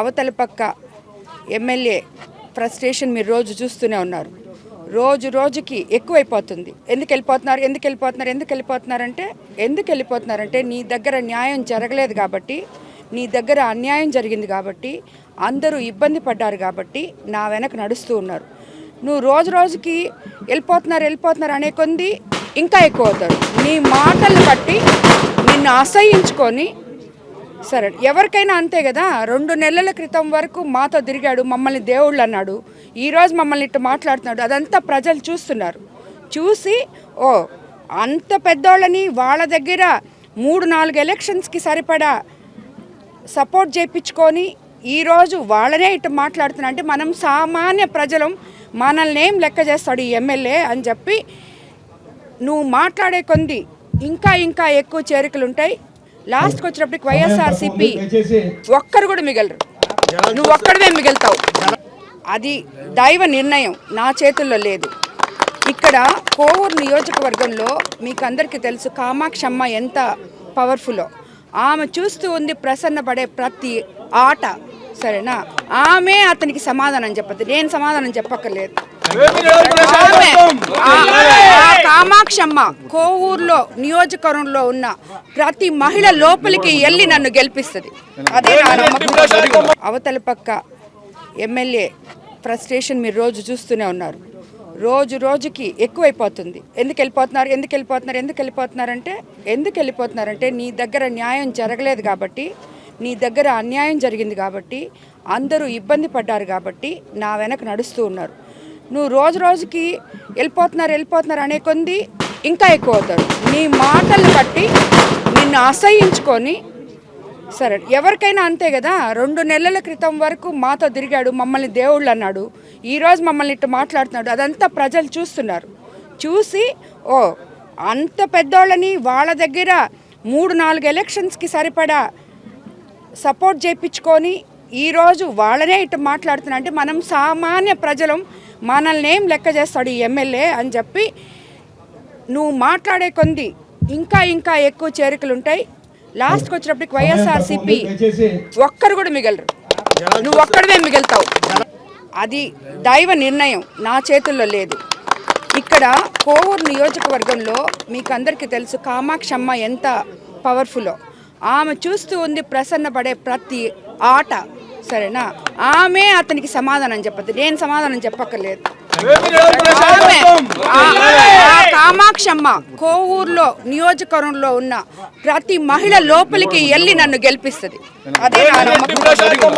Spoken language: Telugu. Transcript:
అవతల పక్క ఎమ్మెల్యే ఫ్రస్ట్రేషన్ మీరు రోజు చూస్తూనే ఉన్నారు. రోజు రోజుకి ఎక్కువైపోతుంది. ఎందుకు వెళ్ళిపోతున్నారు? ఎందుకు వెళ్ళిపోతున్నారు? ఎందుకు వెళ్ళిపోతున్నారంటే ఎందుకు వెళ్ళిపోతున్నారంటే నీ దగ్గర న్యాయం జరగలేదు కాబట్టి నీ దగ్గర అన్యాయం జరిగింది కాబట్టి అందరూ ఇబ్బంది పడ్డారు కాబట్టి నా వెనక నడుస్తూ ఉన్నారు. నువ్వు రోజు రోజుకి వెళ్ళిపోతున్నారు వెళ్ళిపోతున్నారు అనే కొంది ఇంకా ఎక్కువ అవుతారు నీ మాటలు బట్టి నిన్ను అసహించుకొని సరే ఎవరికైనా అంతే కదా? రెండు నెలల క్రితం వరకు మాతో తిరిగాడు మమ్మల్ని దేవుళ్ళు అన్నాడు. ఈరోజు మమ్మల్ని ఇట్టు మాట్లాడుతున్నాడు. అదంతా ప్రజలు చూస్తున్నారు. చూసి ఓ అంత పెద్దోళ్ళని వాళ్ళ దగ్గర మూడు నాలుగు ఎలక్షన్స్కి సరిపడా సపోర్ట్ చేయించుకొని ఈరోజు వాళ్ళనే ఇటు మాట్లాడుతున్నా. అంటే మనం సామాన్య ప్రజలం మనల్ని ఏం లెక్క చేస్తాడు ఈ ఎమ్మెల్యే అని చెప్పి నువ్వు మాట్లాడే కొంది ఇంకా ఇంకా ఎక్కువ చేరికలు ఉంటాయి లాస్ట్కి వచ్చినప్పటికి వైఎస్ఆర్సీపీ ఒక్కరు కూడా మిగలరు. నువ్వు ఒక్కడవే మిగులుతావు. అది దైవ నిర్ణయం. నా చేతుల్లో లేదు. ఇక్కడ కోవూరు నియోజకవర్గంలో మీకు అందరికీ తెలుసు కామాక్షమ్మ ఎంత పవర్ఫుల్లో ఆమె చూస్తూ ఉంది ప్రసన్న పడే ప్రతి ఆట. సరేనా? ఆమె అతనికి సమాధానం చెప్పదు. నేను సమాధానం చెప్పక్కర్లేదు. ఆమె, కామాక్షమ్మ కోవూరులో నియోజకవర్గంలో ఉన్న ప్రతి మహిళ లోపలికి వెళ్ళి నన్ను గెలిపిస్తుంది. అదే నా నమ్మకం. అవతల పక్క ఎమ్మెల్యే ఫ్రస్ట్రేషన్ మీరు రోజు చూస్తూనే ఉన్నారు. రోజు రోజుకి ఎక్కువైపోతుంది. ఎందుకు వెళ్ళిపోతున్నారు? ఎందుకు వెళ్ళిపోతున్నారు? ఎందుకు వెళ్ళిపోతున్నారంటే ఎందుకు వెళ్ళిపోతున్నారంటే నీ దగ్గర న్యాయం జరగలేదు కాబట్టి నీ దగ్గర అన్యాయం జరిగింది కాబట్టి అందరూ ఇబ్బంది పడ్డారు కాబట్టి నా వెనక నడుస్తూ ఉన్నారు. నువ్వు రోజు రోజుకి వెళ్ళిపోతున్నారు వెళ్ళిపోతున్నారు అనే కొంది ఇంకా ఎక్కువ అవుతారు నీ మాటలు బట్టి నిన్ను అసహించుకొని సరే ఎవరికైనా అంతే కదా? రెండు నెలల క్రితం వరకు మాతో తిరిగాడు మమ్మల్ని దేవుళ్ళు అన్నాడు. ఈరోజు మమ్మల్ని ఇట్టు మాట్లాడుతున్నాడు. అదంతా ప్రజలు చూస్తున్నారు. చూసి ఓ అంత పెద్దోళ్ళని వాళ్ళ దగ్గర మూడు నాలుగు ఎలక్షన్స్కి సరిపడా సపోర్ట్ చేయించుకొని ఈరోజు వాళ్ళనే ఇటు మాట్లాడుతున్నా. అంటే మనం సామాన్య ప్రజలం మనల్ని ఏం లెక్క చేస్తాడు ఈ ఎమ్మెల్యే అని చెప్పి నువ్వు మాట్లాడే కొంది ఇంకా ఇంకా ఎక్కువ చేరికలు ఉంటాయి. లాస్ట్కి వచ్చినప్పటికి వైఎస్ఆర్సీపీ ఒక్కరు కూడా మిగలరు. నువ్వు ఒక్కడవే మిగులుతావు. అది దైవ నిర్ణయం. నా చేతుల్లో లేదు. ఇక్కడ కోవూరు నియోజకవర్గంలో మీకు అందరికీ తెలుసు కామాక్షమ్మ ఎంత పవర్ఫుల్లో ఆమె చూస్తూ ఉంది ప్రసన్న పడే ప్రతి ఆట. సరేనా? ఆమె అతనికి సమాధానం చెప్పదు. నేను సమాధానం చెప్పక్కర్లేదు. ఆమె, కామాక్షమ్మ కోవూరులో నియోజకవర్గంలో ఉన్న ప్రతి మహిళ లోపలికి వెళ్ళి నన్ను గెలిపిస్తుంది. అదే నా నమ్మకం.